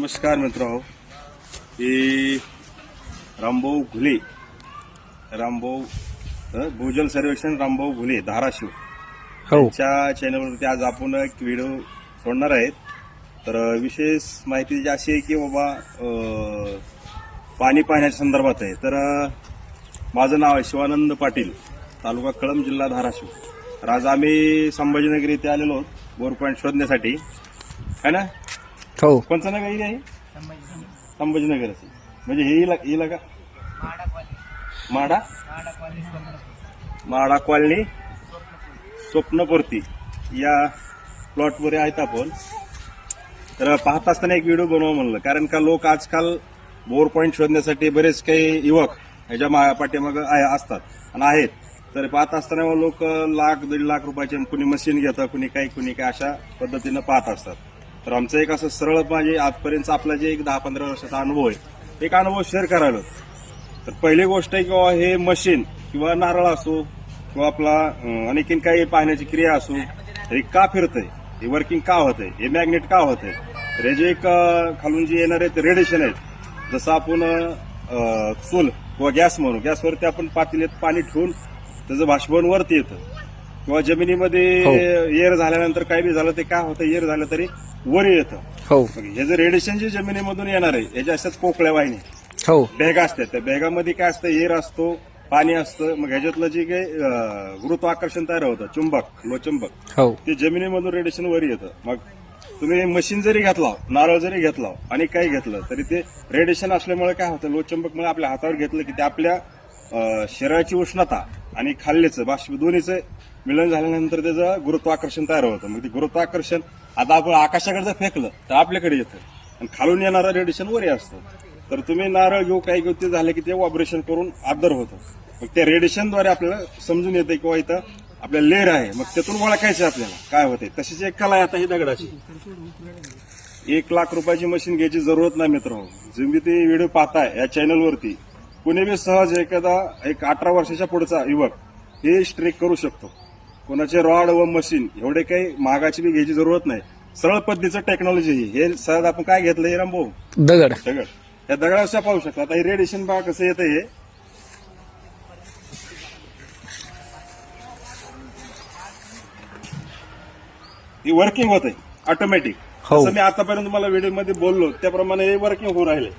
नमस्कार मित्र। ही रामभाऊ घुले रामभाऊ भूजल सर्वेक्षण रामभाऊ घुले धाराशिव। हो. च्या चॅनलवरती आज आपण एक व्हिडिओ सोडणार आहेत. तर विशेष माहिती जी अशी आहे की बाबा पाणी पाहण्याच्या संदर्भात आहे. तर माझं नाव आहे शिवानंद पाटील तालुका कळंब जिल्हा धाराशिव. तर आज आम्ही संभाजीनगर येथे आलेलो आहोत बोर पॉईंट शोधण्यासाठी. है ना? हो. कोणचं नगर आहे? संभाजीनगर म्हणजे हे इला इला का? माडा? माडा कॉलनी. स्वप्नपूर्ती. या प्लॉटवर आहेत आपण. तर पाहत असताना एक व्हिडिओ बनवा म्हणलं. कारण का लोक आजकाल बोर पॉईंट शोधण्यासाठी बरेच काही युवक ह्याच्या मा- पाठीमागं असतात आणि आहेत. तर पाहत असताना लोक लाख दीड लाख रुपयाचे कुणी मशीन घेतं कुणी काही कुणी काय अशा पद्धतीनं पाहत असतात. तर आमचं एक असं सरळ म्हणजे आजपर्यंत आपला जे एक दहा पंधरा वर्षाचा अनुभव आहे एक अनुभव शेअर करायला. तर पहिली गोष्ट आहे किंवा हे मशीन किंवा नारळ असो किंवा आपला अं, आणखीन काही पाहण्याची क्रिया असो हे का फिरतंय? हे वर्किंग का होतंय? हे मॅग्नेट का होतंय? तर हे जे एक खालून जे येणार आहेत रेडिएशन आहेत. जसं आपण चूल किंवा गॅस म्हणू गॅसवरती आपण पातेल्यात पाणी ठेवून त्याचं बाष्पन वरती येतं. किंवा जमिनीमध्ये हो. एअर झाल्यानंतर काही बी झालं ते काय होतं एअर झालं तरी वर येतं. हो. मग हे जे रेडिएशन जे जमिनीमधून येणार आहे याच्या अशाच पोकळ्या वाहिनी हो. भेगा असतात. त्या भेगामध्ये काय असतं एअर असतो पाणी असतं. मग ह्याच्यातलं जे काही अं, गुरुत्वाकर्षण तयार होतं चुंबक लोचुंबक हो. ते जमिनीमधून रेडिएशन वर येतं. मग तुम्ही मशीन जरी घेतला नारळ जरी घेतला आणि काही घेतलं तरी ते रेडिएशन असल्यामुळे काय होतं लोचुंबकमुळे आपल्या हातावर घेतलं की ते आपल्या अं, शरीराची उष्णता आणि खाल्ल्याचं बाष्प दोन्हीचं मिलन झाल्यानंतर त्याचं गुरुत्वाकर्षण तयार होतं. मग ते गुरुत्वाकर्षण आता आपण आकाशाकडे जर फेकलं तर आपल्याकडे येतं. आणि खालून येणारं रेडिएशन वर असतं. तर तुम्ही नारळ घेऊ काही घेऊ ते झालं की ते ऑपरेशन करून आदर होतं. मग त्या रेडिएशनद्वारे आपल्याला समजून येतं किंवा इथं आपल्या लेर आहे. मग त्यातून ओळखायचं आपल्याला काय होते तशीच एक कला आहे आता ही दगडाची. एक लाख रुपयाची मशीन घ्यायची जरूरत नाही मित्र तुम्ही ते व्हिडिओ पाहताय या चॅनलवरती कुणी बी सहज एखादा एक अठरा वर्षाच्या पुढचा युवक हे स्ट्रेक करू शकतो. कोणाचे रॉड व मशीन एवढे काही महागाची बी घ्यायची जरूरत नाही. सरळ पद्धतीचं टेक्नॉलॉजी ही हे सहज आपण काय घेतलं हे रामभाऊ दगड. दगड. त्या दगडाच्या पाहू शकता. आता हे रेडिएशन पहा कसं येतं हे? ही वर्किंग होते ऑटोमॅटिक हो. जसं मी आतापर्यंत तुम्हाला व्हिडिओमध्ये बोललो त्याप्रमाणे हे वर्किंग होऊ राहिले.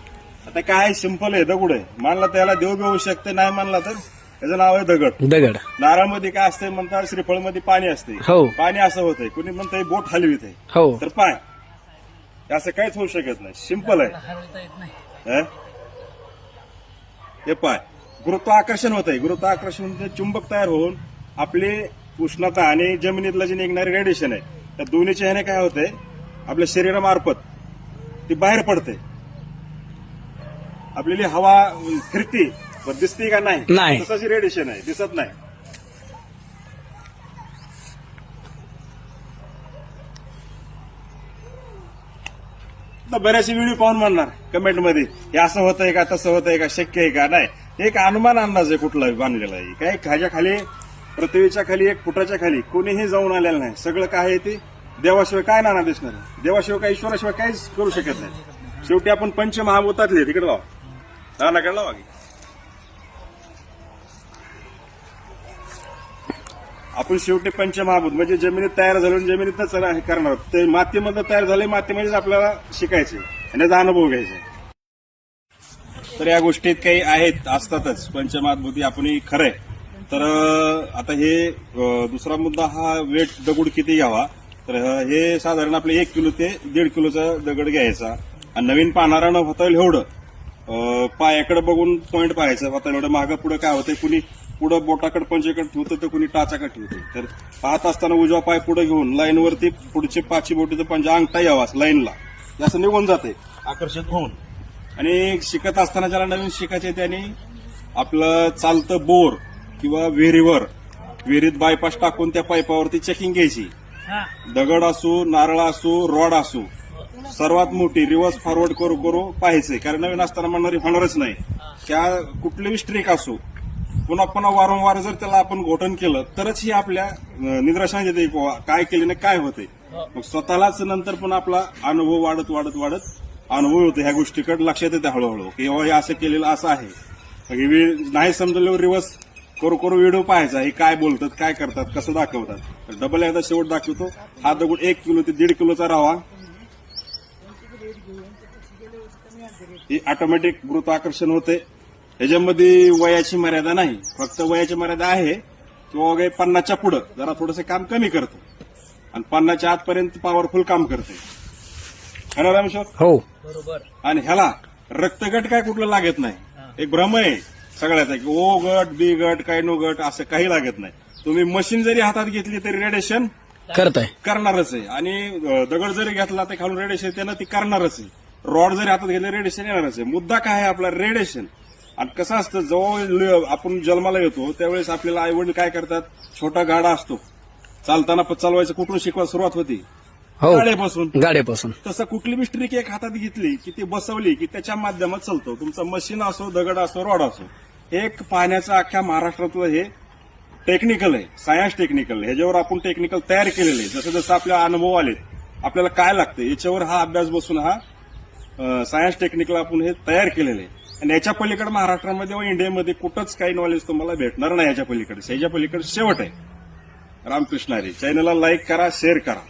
आता काय सिंपल आहे दगड आहे. मानला त्याला देव बी होऊ शकते नाही मानला तर? त्याचं नाव आहे दगड. दगड. नारळमध्ये काय असते म्हणतात श्रीफळमध्ये पाणी असते हो. पाणी असं होतंय. कुणी म्हणतंय बोट हलवीत आहे हो. तर पाय. हे असं काहीच होऊ शकत नाही. सिंपल आहे. हे? हे पाय. गुरुत्वाकर्षण होत आहे गुरुत्वाकर्षण म्हणजे चुंबक तयार होऊन आपली उष्णता आणि जमिनीतलं जे निघणारे रेडिएशन आहे त्या दोन्हीच्या ह्याने काय होतंय? आपल्या शरीरामार्फत ती बाहेर पडते. आपल्याली हवा फिरती. पण दिसते का नाही? नाही. तसंच रेडिएशन आहे. दिसत नाही. तर बऱ्याचशे व्हिडिओ पाहून म्हणणार कमेंटमध्ये हे असं होतंय का तसं होतंय का शक्य आहे का? नाही. हे एक अनुमान अंदाज आहे कुठला बांधलेला आहे. काय ह्याच्या खाली पृथ्वीच्या खाली एक फुटाच्या खाली कोणीही जाऊन आलेलं नाही. सगळं काय आहे ते? देवाशिवाय काय नाना दिसणार आहे? देवाशिवाय काय ईश्वराशिवाय काहीच करू शकत नाही. शेवटी आपण पंचमहाभूतातले तिकडे लावा. नानाकडे लावा की. आपण शेवटी पंचमहाभूत म्हणजे जमिनीत तयार झालं जमिनीतच हे करणार आहोत. ते मातीमध्ये तयार झाले मातीमध्येच आपल्याला शिकायचे आणि त्याचा अनुभव घ्यायचा तर या गोष्टीत काही आहेत असतातच. पंचमहाभूती आपण खरंय तर आता हे दुसरा मुद्दा हा वेट दगड किती घ्यावा? तर हे साधारण आपले एक किलो ते दीड किलोचा दगड घ्यायचा. आणि नवीन पाहणारा न होता एवढं. पायाकडे बघून पॉईंट पाहायचं. होता एवढं. मागं पुढं काय होतंय कुणी पुढं बोटाकडे पंचाकडे ठेवतं तर कुणी टाचाकडे ठेवते. तर पाहत असताना उजवा पाय पुढे घेऊन लाईनवरती पुढचे पाचशे बोटीचं पंजा अंगठा यावा लाईनला. असं निघून जाते आकर्षित होऊन. आणि शिकत असताना ज्याला नवीन शिकायचे त्याने आपलं चालतं बोर किंवा विहिरीवर विहिरीत बायपास टाकून त्या पाईपावरती चेकिंग घ्यायची. दगड असू नारळ असू रॉड असू सर्वात मोठी रिव्हर्स फॉरवर्ड करू करू पाहायचंय. कारण नवीन असताना म्हणणारी होणारच नाही. त्या कुठलीही स्ट्रीक असो पुन्हा पुन्हा वारंवार जर त्याला आपण घोटन केलं तरच ही आपल्या निदर्शनात येते बुवा काय केल्याने काय होते. मग स्वतःलाच नंतर पण आपला अनुभव वाढत वाढत वाढत अनुभव होतो ह्या गोष्टीकडे लक्षात येते हळूहळू. की हे असं केलेलं असं आहे. नाही समजल्यावर रिवर्स करू करू व्हिडिओ पाहायचा. हे काय बोलतात काय करतात कसं दाखवतात. डबल एकदा शेवट दाखवतो. हा दगड एक किलो ते दीड किलोचा रावा ही ऑटोमॅटिक गुरुत्वाकर्षण होते. ह्याच्यामध्ये वयाची मर्यादा नाही. फक्त वयाची मर्यादा आहे किंवा काही पन्नासच्या पुढं जरा थोडंसं काम कमी करतं. आणि पन्नासच्या आतपर्यंत पॉवरफुल काम करते है ना रामेश्वर हो. बरोबर. आणि ह्याला रक्तगट काय कुठलं लागत नाही. एक भ्रम आहे सगळ्याचा की ओ गट बी गट काय नो गट असं काही लागत नाही. तुम्ही मशीन जरी हातात घेतली तरी रेडिएशन करताय. करणारच आहे. आणि दगड जरी घेतला ते खालून रेडिएशन त्यानं ती करणारच आहे. रॉड जरी हातात घेतले रेडिएशन येणारच आहे. मुद्दा काय आहे आपला? रेडिएशन आणि कसं असतं जेव्हा ल- आपण जन्माला येतो त्यावेळेस आपल्याला आई वडील काय करतात? छोटा गाडा असतो. चालताना चालवायचं कुठून शिकवा सुरुवात होती? हो. गाड्यापासून. गाड्यापासून. तसं कुठली बी स्ट्रिक एक हातात घेतली की ती बसवली की त्याच्या माध्यमात चालतो. तुमचं मशीन असो दगड असो रॉड असो. एक पाहण्याचं अख्ख्या महाराष्ट्रातलं हे टेक्निकल आहे सायन्स टेक्निकल ह्याच्यावर आपण टेक्निकल तयार केलेलं आहे. जसं जसं आपल्या अनुभव आले आपल्याला काय लागतं? याच्यावर हा अभ्यास बसून हा सायन्स टेक्निकल आपण हे तयार केलेलं आहे. आणि याच्या पलीकडे महाराष्ट्रामध्ये व इंडियामध्ये कुठंच काही नॉलेज तुम्हाला भेटणार नाही याच्या पलीकडे. याच्या पलीकडे शेवट आहे. रामकृष्ण हरी. चॅनलला लाईक करा शेअर करा.